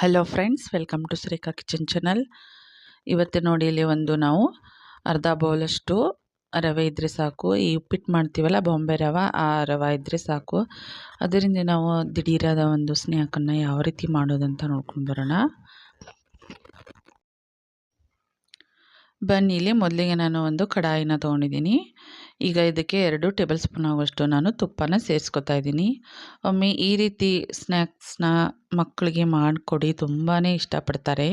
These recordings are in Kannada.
Hello friends welcome to Shrika kitchen channel ಇವತ್ತು ನೋಡಿ ಇಲ್ಲಿ ಒಂದು ನಾವು ಅರ್ಧ ಬೌಲಷ್ಟು ರವೆ ಇದ್ದರೆ ಸಾಕು. ಈ ಉಪ್ಪಿಟ್ಟು ಮಾಡ್ತೀವಲ್ಲ, ಬಾಂಬೆ ರವೆ, ಆ ರವೆ ಇದ್ದರೆ ಸಾಕು. ಅದರಿಂದ ನಾವು ದಿಢೀರಾದ ಒಂದು ಸ್ನ್ಯಾಕನ್ನು ಯಾವ ರೀತಿ ಮಾಡೋದಂತ ನೋಡ್ಕೊಂಡು ಬರೋಣ. ಬನ್ನಿ, ಇಲ್ಲಿ ಮೊದಲಿಗೆ ನಾನು ಒಂದು ಕಡಾಯಿನ ತೊಗೊಂಡಿದ್ದೀನಿ. ಈಗ ಇದಕ್ಕೆ ಎರಡು ಟೇಬಲ್ ಸ್ಪೂನ್ ಆಗುವಷ್ಟು ನಾನು ತುಪ್ಪನ ಸೇರಿಸ್ಕೊತಾ ಇದ್ದೀನಿ. ಒಮ್ಮೆ ಈ ರೀತಿ ಸ್ನ್ಯಾಕ್ಸ್ನ ಮಕ್ಕಳಿಗೆ ಮಾಡಿಕೊಡಿ ತುಂಬಾ ಇಷ್ಟಪಡ್ತಾರೆ.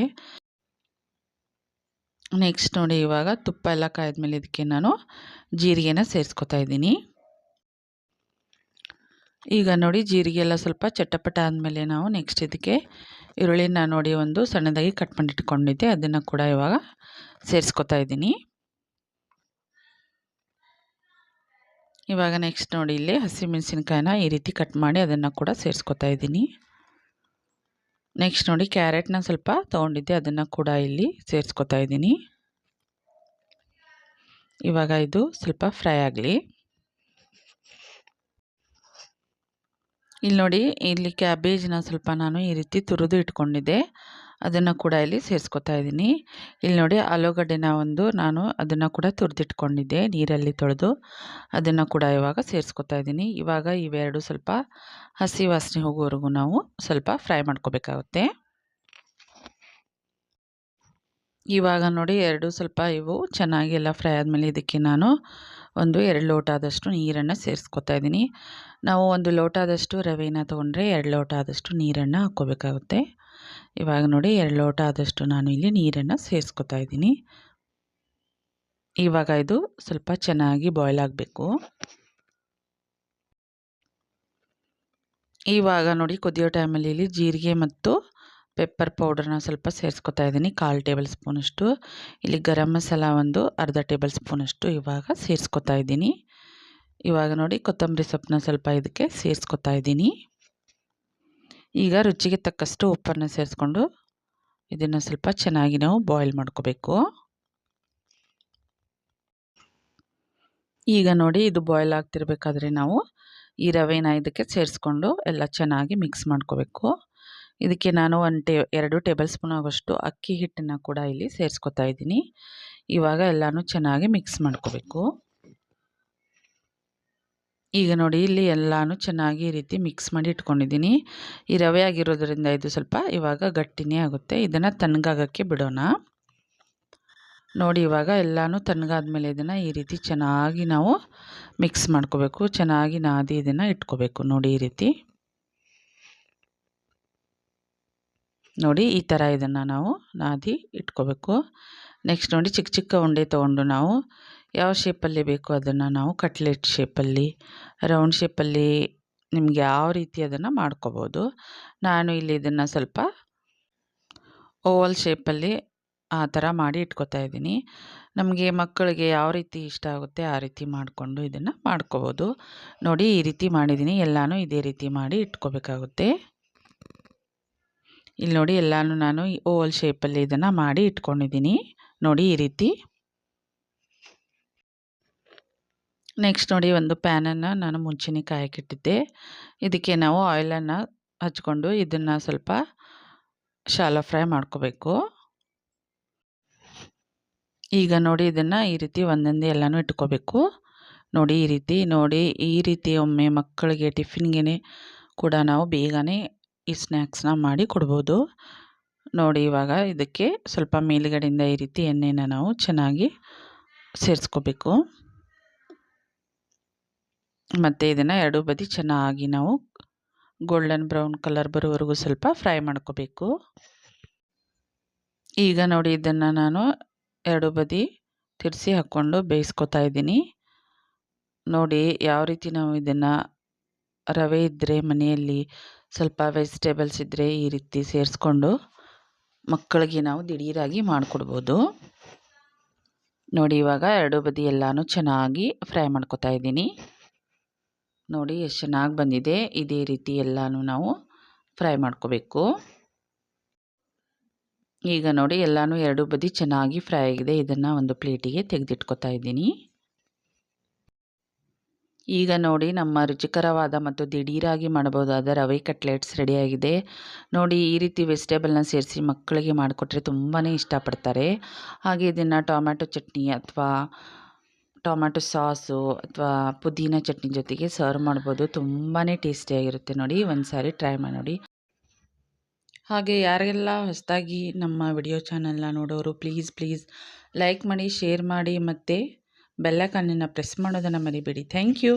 ನೆಕ್ಸ್ಟ್ ನೋಡಿ ಇವಾಗ ತುಪ್ಪ ಎಲ್ಲ ಕಾಯ್ದ್ಮೇಲೆ ಇದಕ್ಕೆ ನಾನು ಜೀರಿಗೆನ ಸೇರಿಸ್ಕೊತಾ ಇದ್ದೀನಿ. ಈಗ ನೋಡಿ ಜೀರಿಗೆ ಎಲ್ಲ ಸ್ವಲ್ಪ ಚಟಪಟ ಆದಮೇಲೆ ನಾವು ನೆಕ್ಸ್ಟ್ ಇದಕ್ಕೆ ಈರುಳ್ಳಿನ ನೋಡಿ ಒಂದು ಸಣ್ಣದಾಗಿ ಕಟ್ ಮಾಡಿಟ್ಕೊಂಡಿದ್ದೆ ಅದನ್ನು ಕೂಡ ಇವಾಗ ಸೇರಿಸ್ಕೊತಾ ಇದ್ದೀನಿ. ಇವಾಗ ನೆಕ್ಸ್ಟ್ ನೋಡಿ ಇಲ್ಲಿ ಹಸಿಮೆಣಸಿನ್ಕಾಯಿನ ಈ ರೀತಿ ಕಟ್ ಮಾಡಿ ಅದನ್ನು ಕೂಡ ಸೇರಿಸ್ಕೊತಾ ಇದ್ದೀನಿ. ನೆಕ್ಸ್ಟ್ ನೋಡಿ ಕ್ಯಾರೆಟ್ನ ಸ್ವಲ್ಪ ತೊಗೊಂಡಿದ್ದೆ, ಅದನ್ನು ಕೂಡ ಇಲ್ಲಿ ಸೇರಿಸ್ಕೊತಾ ಇದ್ದೀನಿ. ಇವಾಗ ಇದು ಸ್ವಲ್ಪ ಫ್ರೈ ಆಗಲಿ. ಇಲ್ಲಿ ನೋಡಿ, ಇಲ್ಲಿ ಕ್ಯಾಬೇಜ್ನ ಸ್ವಲ್ಪ ನಾನು ಈ ರೀತಿ ತುರಿದು ಇಟ್ಕೊಂಡಿದ್ದೆ. ಅದನ್ನು ಕೂಡ ಇಲ್ಲಿ ಸೇರಿಸ್ಕೊತಾ ಇದ್ದೀನಿ. ಇಲ್ಲಿ ನೋಡಿ ಆಲೂಗಡ್ಡೆನ ಒಂದು ನಾನು ಅದನ್ನು ಕೂಡ ತುರಿದಿಟ್ಕೊಂಡಿದ್ದೆ, ನೀರಲ್ಲಿ ತೊಳೆದು ಅದನ್ನು ಕೂಡ ಇವಾಗ ಸೇರಿಸ್ಕೊತಾ ಇದ್ದೀನಿ. ಇವಾಗ ಇವೆರಡು ಸ್ವಲ್ಪ ಹಸಿ ವಾಸನೆ ಹೋಗೋವರೆಗೂ ನಾವು ಸ್ವಲ್ಪ ಫ್ರೈ ಮಾಡ್ಕೋಬೇಕಾಗುತ್ತೆ. ಇವಾಗ ನೋಡಿ ಎರಡು ಸ್ವಲ್ಪ ಇವು ಚೆನ್ನಾಗಿ ಎಲ್ಲ ಫ್ರೈ ಆದಮೇಲೆ ಇದಕ್ಕೆ ನಾನು ಒಂದು ಎರಡು ಲೋಟ ಆದಷ್ಟು ನೀರನ್ನು ಸೇರಿಸ್ಕೊತಾ ಇದ್ದೀನಿ. ನಾವು ಒಂದು ಲೋಟ ಆದಷ್ಟು ರವೆನ ತೊಗೊಂಡ್ರೆ ಎರಡು ಲೋಟ ಆದಷ್ಟು ನೀರನ್ನು ಹಾಕ್ಕೋಬೇಕಾಗುತ್ತೆ. ಇವಾಗ ನೋಡಿ ಎರಡು ಲೋಟ ಆದಷ್ಟು ನಾನು ಇಲ್ಲಿ ನೀರನ್ನು ಸೇರಿಸ್ಕೊತಾ ಇದ್ದೀನಿ. ಇವಾಗ ಇದು ಸ್ವಲ್ಪ ಚೆನ್ನಾಗಿ ಬಾಯ್ಲ್ ಆಗಬೇಕು. ಇವಾಗ ನೋಡಿ ಕುದಿಯೋ ಟೈಮಲ್ಲಿ ಇಲ್ಲಿ ಜೀರಿಗೆ ಮತ್ತು ಪೆಪ್ಪರ್ ಪೌಡರ್ನ ಸ್ವಲ್ಪ ಸೇರಿಸ್ಕೊತಾ ಇದ್ದೀನಿ. ಕಾಲು ಟೇಬಲ್ ಸ್ಪೂನಷ್ಟು ಇಲ್ಲಿ ಗರಂ ಮಸಾಲ ಒಂದು ಅರ್ಧ ಟೇಬಲ್ ಸ್ಪೂನಷ್ಟು ಇವಾಗ ಸೇರಿಸ್ಕೊತಾ ಇದ್ದೀನಿ. ಇವಾಗ ನೋಡಿ ಕೊತ್ತಂಬರಿ ಸೊಪ್ಪನ್ನ ಸ್ವಲ್ಪ ಇದಕ್ಕೆ ಸೇರಿಸ್ಕೊತಾ ಇದ್ದೀನಿ. ಈಗ ರುಚಿಗೆ ತಕ್ಕಷ್ಟು ಉಪ್ಪನ್ನು ಸೇರಿಸ್ಕೊಂಡು ಇದನ್ನು ಸ್ವಲ್ಪ ಚೆನ್ನಾಗಿ ನಾವು ಬಾಯ್ಲ್ ಮಾಡ್ಕೋಬೇಕು. ಈಗ ನೋಡಿ ಇದು ಬಾಯ್ಲ್ ಆಗ್ತಿರ್ಬೇಕಾದ್ರೆ ನಾವು ಈ ರವೆನ ಇದಕ್ಕೆ ಸೇರಿಸ್ಕೊಂಡು ಎಲ್ಲ ಚೆನ್ನಾಗಿ ಮಿಕ್ಸ್ ಮಾಡ್ಕೋಬೇಕು. ಇದಕ್ಕೆ ನಾನು ಒಂದು ಟೇ, ಎರಡು ಟೇಬಲ್ ಸ್ಪೂನ್ ಆಗೋಷ್ಟು ಅಕ್ಕಿ ಹಿಟ್ಟನ್ನು ಕೂಡ ಇಲ್ಲಿ ಸೇರಿಸ್ಕೊತಾ ಇದ್ದೀನಿ. ಇವಾಗ ಎಲ್ಲನೂ ಚೆನ್ನಾಗಿ ಮಿಕ್ಸ್ ಮಾಡ್ಕೋಬೇಕು. ಈಗ ನೋಡಿ ಇಲ್ಲಿ ಎಲ್ಲನೂ ಚೆನ್ನಾಗಿ ಈ ರೀತಿ ಮಿಕ್ಸ್ ಮಾಡಿ ಇಟ್ಕೊಂಡಿದ್ದೀನಿ. ಈ ರವೆ ಆಗಿರೋದ್ರಿಂದ ಇದು ಸ್ವಲ್ಪ ಇವಾಗ ಗಟ್ಟಿನೇ ಆಗುತ್ತೆ. ಇದನ್ನು ತಣ್ಣಗಾಗೋಕ್ಕೆ ಬಿಡೋಣ. ನೋಡಿ ಇವಾಗ ಎಲ್ಲನೂ ತಣ್ಣಗಾದ್ಮೇಲೆ ಇದನ್ನು ಈ ರೀತಿ ಚೆನ್ನಾಗಿ ನಾವು ಮಿಕ್ಸ್ ಮಾಡ್ಕೋಬೇಕು. ಚೆನ್ನಾಗಿ ನಾದಿ ಇದನ್ನು ಇಟ್ಕೋಬೇಕು ನೋಡಿ ಈ ರೀತಿ. ನೋಡಿ ಈ ಥರ ಇದನ್ನು ನಾವು ನಾದಿ ಇಟ್ಕೋಬೇಕು. ನೆಕ್ಸ್ಟ್ ನೋಡಿ ಚಿಕ್ಕ ಚಿಕ್ಕ ಉಂಡೆ ತೊಗೊಂಡು ನಾವು ಯಾವ ಶೇಪಲ್ಲಿ ಬೇಕು ಅದನ್ನು ನಾವು ಕಟ್ಲೆಟ್ ಶೇಪಲ್ಲಿ ರೌಂಡ್ ಶೇಪಲ್ಲಿ ನಿಮಗೆ ಯಾವ ರೀತಿ ಅದನ್ನು ಮಾಡ್ಕೋಬೋದು. ನಾನು ಇಲ್ಲಿ ಇದನ್ನು ಸ್ವಲ್ಪ ಓವಲ್ ಶೇಪಲ್ಲಿ ಆ ಥರ ಮಾಡಿ ಇಟ್ಕೋತಾ ಇದ್ದೀನಿ. ನಮಗೆ ಮಕ್ಕಳಿಗೆ ಯಾವ ರೀತಿ ಇಷ್ಟ ಆಗುತ್ತೆ ಆ ರೀತಿ ಮಾಡಿಕೊಂಡು ಇದನ್ನು ಮಾಡ್ಕೋಬೋದು. ನೋಡಿ ಈ ರೀತಿ ಮಾಡಿದ್ದೀನಿ, ಎಲ್ಲನೂ ಇದೇ ರೀತಿ ಮಾಡಿ ಇಟ್ಕೋಬೇಕಾಗುತ್ತೆ. ಇಲ್ಲಿ ನೋಡಿ ಎಲ್ಲನೂ ನಾನು ಓವಲ್ ಶೇಪಲ್ಲಿ ಇದನ್ನು ಮಾಡಿ ಇಟ್ಕೊಂಡಿದ್ದೀನಿ. ನೋಡಿ ಈ ರೀತಿ. ನೆಕ್ಸ್ಟ್ ನೋಡಿ ಒಂದು ಪ್ಯಾನನ್ನು ನಾನು ಮುಂಚೆನೇ ಕಾಯಕ್ಕಿಟ್ಟಿದ್ದೆ ಇದಕ್ಕೆ ನಾವು ಆಯಿಲನ್ನು ಹಚ್ಕೊಂಡು ಇದನ್ನು ಸ್ವಲ್ಪ ಶಾಲೋ ಫ್ರೈ ಮಾಡ್ಕೋಬೇಕು. ಈಗ ನೋಡಿ ಇದನ್ನು ಈ ರೀತಿ ಒಂದೊಂದೇ ಎಲ್ಲನೂ ಇಟ್ಕೋಬೇಕು. ನೋಡಿ ಈ ರೀತಿ, ನೋಡಿ ಈ ರೀತಿ ಒಮ್ಮೆ ಮಕ್ಕಳಿಗೆ ಟಿಫಿನ್ಗೆ ಕೂಡ ನಾವು ಬೇಗನೆ ಈ ಸ್ನ್ಯಾಕ್ಸ್ನ ಮಾಡಿ ಕೊಡ್ಬೋದು. ನೋಡಿ ಇವಾಗ ಇದಕ್ಕೆ ಸ್ವಲ್ಪ ಮೇಲುಗಡೆಯಿಂದ ಈ ರೀತಿ ಎಣ್ಣೆನ ನಾವು ಚೆನ್ನಾಗಿ ಸೇರಿಸ್ಕೋಬೇಕು. ಮತ್ತು ಇದನ್ನು ಎರಡೂ ಬದಿ ಚೆನ್ನಾಗಿ ನಾವು ಗೋಲ್ಡನ್ ಬ್ರೌನ್ ಕಲರ್ ಬರೋವರೆಗೂ ಸ್ವಲ್ಪ ಫ್ರೈ ಮಾಡ್ಕೋಬೇಕು. ಈಗ ನೋಡಿ ಇದನ್ನು ನಾನು ಎರಡು ಬದಿ ತಿರ್ಸಿ ಹಾಕ್ಕೊಂಡು ಬೇಯಿಸ್ಕೊತಾ ಇದ್ದೀನಿ. ನೋಡಿ ಯಾವ ರೀತಿ ನಾವು ಇದನ್ನು ರವೆ ಇದ್ದರೆ ಮನೆಯಲ್ಲಿ ಸ್ವಲ್ಪ ವೆಜಿಟೇಬಲ್ಸ್ ಇದ್ದರೆ ಈ ರೀತಿ ಸೇರಿಸ್ಕೊಂಡು ಮಕ್ಕಳಿಗೆ ನಾವು ದಿಢೀರಾಗಿ ಮಾಡಿಕೊಡ್ಬೋದು. ನೋಡಿ ಇವಾಗ ಎರಡು ಬದಿ ಎಲ್ಲನೂ ಚೆನ್ನಾಗಿ ಫ್ರೈ ಮಾಡ್ಕೊತಾ ಇದ್ದೀನಿ. ನೋಡಿ ಎಷ್ಟು ಚೆನ್ನಾಗಿ ಬಂದಿದೆ. ಇದೇ ರೀತಿ ಎಲ್ಲನೂ ನಾವು ಫ್ರೈ ಮಾಡ್ಕೋಬೇಕು. ಈಗ ನೋಡಿ ಎಲ್ಲನೂ ಎರಡು ಬದಿ ಚೆನ್ನಾಗಿ ಫ್ರೈ ಆಗಿದೆ. ಇದನ್ನು ಒಂದು ಪ್ಲೇಟಿಗೆ ತೆಗೆದಿಟ್ಕೊತಾ ಇದ್ದೀನಿ. ಈಗ ನೋಡಿ ನಮ್ಮ ರುಚಿಕರವಾದ ಮತ್ತು ದಿಢೀರಾಗಿ ಮಾಡಬಹುದಾದ ರವೆ ಕಟ್ಲೆಟ್ಸ್ ರೆಡಿಯಾಗಿದೆ ನೋಡಿ ಈ ರೀತಿ ವೆಜಿಟೇಬಲ್ನ ಸೇರಿಸಿ ಮಕ್ಕಳಿಗೆ ಮಾಡಿಕೊಟ್ರೆ ತುಂಬಾ ಇಷ್ಟಪಡ್ತಾರೆ. ಹಾಗೆ ಇದನ್ನು ಟೊಮ್ಯಾಟೊ ಚಟ್ನಿ ಅಥವಾ ಟೊಮ್ಯಾಟೊ ಸಾಸು ಅಥವಾ ಪುದೀನ ಚಟ್ನಿ ಜೊತೆಗೆ ಸರ್ವ್ ಮಾಡ್ಬೋದು. ತುಂಬಾ ಟೇಸ್ಟಿಯಾಗಿರುತ್ತೆ ನೋಡಿ. ಒಂದು ಸಾರಿ ಟ್ರೈ ಮಾಡಿ ನೋಡಿ. ಹಾಗೆ ಯಾರೆಲ್ಲ ಹೊಸದಾಗಿ ನಮ್ಮ ವಿಡಿಯೋ ಚಾನಲ್ನ ನೋಡೋರು, ಪ್ಲೀಸ್ ಪ್ಲೀಸ್ ಲೈಕ್ ಮಾಡಿ, ಶೇರ್ ಮಾಡಿ ಮತ್ತು ಬೆಲ್ಲೈಕನ್ನನ್ನು ಪ್ರೆಸ್ ಮಾಡೋದನ್ನು ಮರಿಬೇಡಿ. Thank you.